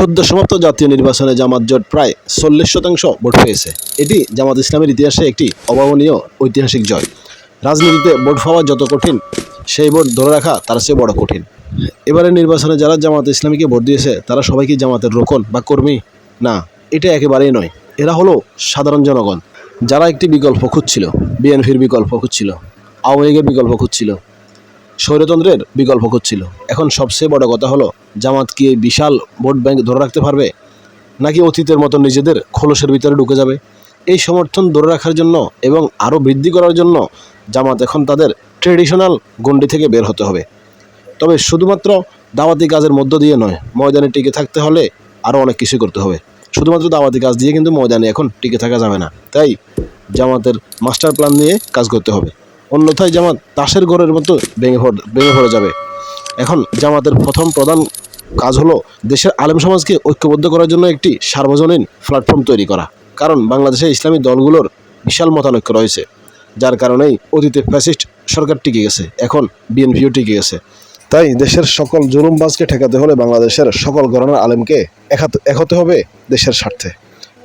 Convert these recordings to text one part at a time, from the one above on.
সদ্য সমাপ্ত জাতীয় নির্বাচনে জামাত জোট প্রায় চল্লিশ শতাংশ ভোট পেয়েছে। এটি জামাত ইসলামের ইতিহাসে একটি অভাবনীয় ঐতিহাসিক জয়। রাজনীতিতে ভোট পাওয়া যত কঠিন, সেই ভোট ধরে রাখা তার চেয়ে বড় কঠিন। এবারে নির্বাচনে যারা জামাত ইসলামীকে ভোট দিয়েছে, তারা সবাই কি জামাতের রোকন বা কর্মী? না, এটা একেবারেই নয়। এরা হলো সাধারণ জনগণ, যারা একটি বিকল্প খুঁজছিল, বিএনপির বিকল্প খুঁজছিল, আওয়ামী লীগের বিকল্প খুঁজছিল। স্বৈরতন্ত্রের বিকল্প খুঁজছিল। এখন সবচেয়ে বড় কথা হলো, জামাত কি এই বিশাল ভোট ব্যাংক ধরে রাখতে পারবে? নাকি অতীতের মতো নিজেদের খোলসের ভিতরে ঢুকে যাবে? এই সমর্থন ধরে রাখার জন্য এবং আরও বৃদ্ধি করার জন্য জামাত এখন তাদের ট্রেডিশনাল গণ্ডি থেকে বের হতে হবে। তবে শুধুমাত্র দাওয়াতি কাজের মধ্য দিয়ে নয়, ময়দানে টিকে থাকতে হলে আরও অনেক কিছু করতে হবে। শুধুমাত্র দাওয়াতি কাজ দিয়ে কিন্তু ময়দানে এখন টিকে থাকা যাবে না। তাই জামাতের মাস্টার প্ল্যান নিয়ে কাজ করতে হবে। অন্যথায় জামাত তাসের ঘরের মতো ভেঙে ভেঙে পড়ে যাবে। এখন জামাতের প্রথম প্রধান কাজ হলো দেশের আলেম সমাজকে ঐক্যবদ্ধ করার জন্য একটি সার্বজনীন প্ল্যাটফর্ম তৈরি করা। কারণ বাংলাদেশে ইসলামী দলগুলোর বিশাল মতানৈক্য রয়েছে। যার কারণেই অতীতে ফ্যাসিস্ট সরকার টিকে গেছে, এখন বিএনপিও টিকে গেছে। তাই দেশের সকল জুলুমবাজকে ঠেকাতে হলে বাংলাদেশের সকল গণনার আলেমকে একাত- হবে দেশের স্বার্থে।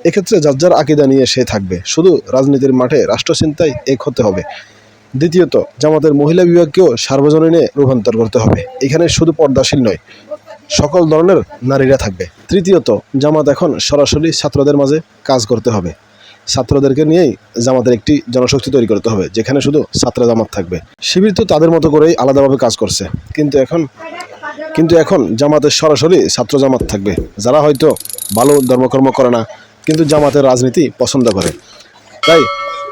এক্ষেত্রে যার যার আকিদা নিয়ে সে থাকবে। শুধু রাজনীতির মাঠে রাষ্ট্রচিন্তায় এক হতে হবে। দ্বিতীয়ত, জামাতের মহিলা বিভাগকেও সার্বজনীনে রূপান্তর করতে হবে। এখানে শুধু পর্দাশীল নয়, সকল ধরনের নারীরা থাকবে। তৃতীয়ত, জামাত এখন সরাসরি ছাত্রদের মাঝে কাজ করতে হবে। ছাত্রদেরকে নিয়েই জামাতের একটি জনশক্তি তৈরি করতে হবে, যেখানে শুধু ছাত্র জামাত থাকবে। শিবির তো তাদের মতো করেই আলাদাভাবে কাজ করছে। কিন্তু এখন কিন্তু এখন জামাতের সরাসরি ছাত্র জামাত থাকবে। যারা হয়তো ভালো ধর্মকর্ম করে না, কিন্তু জামাতের রাজনীতি পছন্দ করে। তাই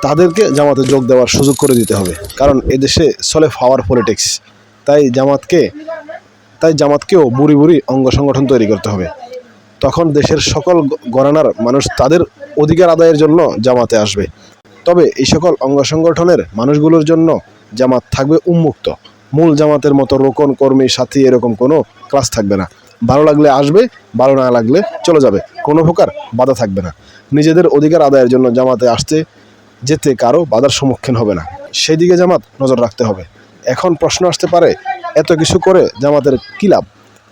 তাদেরকে জামাতে যোগ দেওয়ার সুযোগ করে দিতে হবে। কারণ এদেশে চলে পাওয়ার পলিটিক্স তাই জামাতকে, তাই জামাতকেও বুড়ি বুড়ি অঙ্গ সংগঠন তৈরি করতে হবে। তখন দেশের সকল গণনার মানুষ তাদের অধিকার আদায়ের জন্য জামাতে আসবে। তবে এই সকল অঙ্গ সংগঠনের মানুষগুলোর জন্য জামাত থাকবে উন্মুক্ত। মূল জামাতের মতো রোকন, কর্মী, সাথী এরকম কোনো ক্লাস থাকবে না। ভালো লাগলে আসবে, ভালো না লাগলে চলে যাবে। কোনো প্রকার বাধা থাকবে না। নিজেদের অধিকার আদায়ের জন্য জামাতে আসতে যেতে কারও বাধার সম্মুখীন হবে না। সেই দিকে জামাত নজর রাখতে হবে। এখন প্রশ্ন আসতে পারে, এত কিছু করে জামাতের কী লাভ?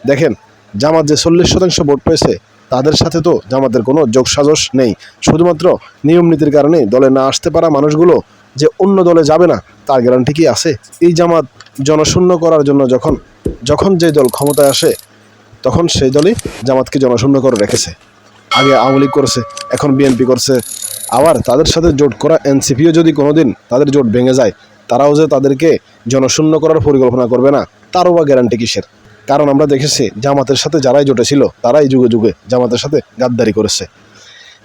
দেখেন, জামাত যে চল্লিশ শতাংশ ভোট পেয়েছে, তাদের সাথে তো জামাতের কোনো যোগসাজশ নেই। শুধুমাত্র নিয়ম নীতির কারণে দলে না আসতে পারা মানুষগুলো যে অন্য দলে যাবে না, তার গ্যারান্টি কি আছে? এই জামাত জনশূন্য করার জন্য যখন যখন যে দল ক্ষমতায় আসে, তখন সেই দলই জামাতকে জনশূন্য করে রেখেছে। আগে আওয়ামী লীগ করছে, এখন বিএনপি করছে। আবার তাদের সাথে জোট করা এনসিপিও যদি কোনোদিন তাদের জোট ভেঙে যায়, তারাও যে তাদেরকে জনশূন্য করার পরিকল্পনা করবে না, তারও বা গ্যারান্টি কিসের? কারণ আমরা দেখেছি জামাতের সাথে যারাই জোটেছিল তারাই যুগে যুগে জামাতের সাথে গাদ্দারি করেছে।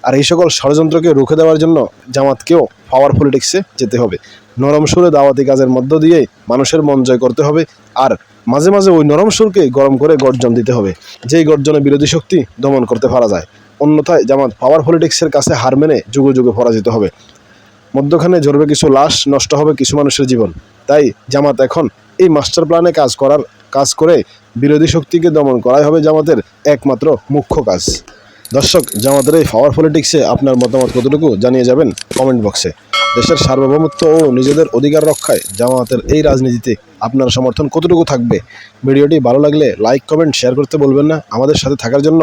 আর এই সকল ষড়যন্ত্রকে রুখে দেওয়ার জন্য জামাতকেও পাওয়ার পলিটিক্সে যেতে হবে। নরম সুরে দাওয়াতি কাজের মধ্য দিয়েই মানুষের মন জয় করতে হবে, আর মাঝে মাঝে ওই নরম সুরকে গরম করে গর্জন দিতে হবে, যেই গর্জনে বিরোধী শক্তি দমন করতে পারা যায়। অন্যথায় জামাত পাওয়ার পলিটিক্সের কাছে হার মেনে যুগে যুগে পরাজিত হবে। মধ্যখানে ঝরবে কিছু লাশ, নষ্ট হবে কিছু মানুষের জীবন। তাই জামাত এখন এই মাস্টার প্ল্যানে কাজ করার, কাজ করে বিরোধী শক্তিকে দমন করাই হবে জামাতের একমাত্র মুখ্য কাজ। দর্শক, জামাতের এই পাওয়ার পলিটিক্সে আপনার মতামত কতটুকু জানিয়ে যাবেন কমেন্ট বক্সে দেশের সার্বভৌমত্ব ও নিজেদের অধিকার রক্ষায় জামাতের এই রাজনীতিতে আপনার সমর্থন কতটুকু থাকবে? ভিডিওটি ভালো লাগলে লাইক কমেন্ট শেয়ার করতে বলবেন না। আমাদের সাথে থাকার জন্য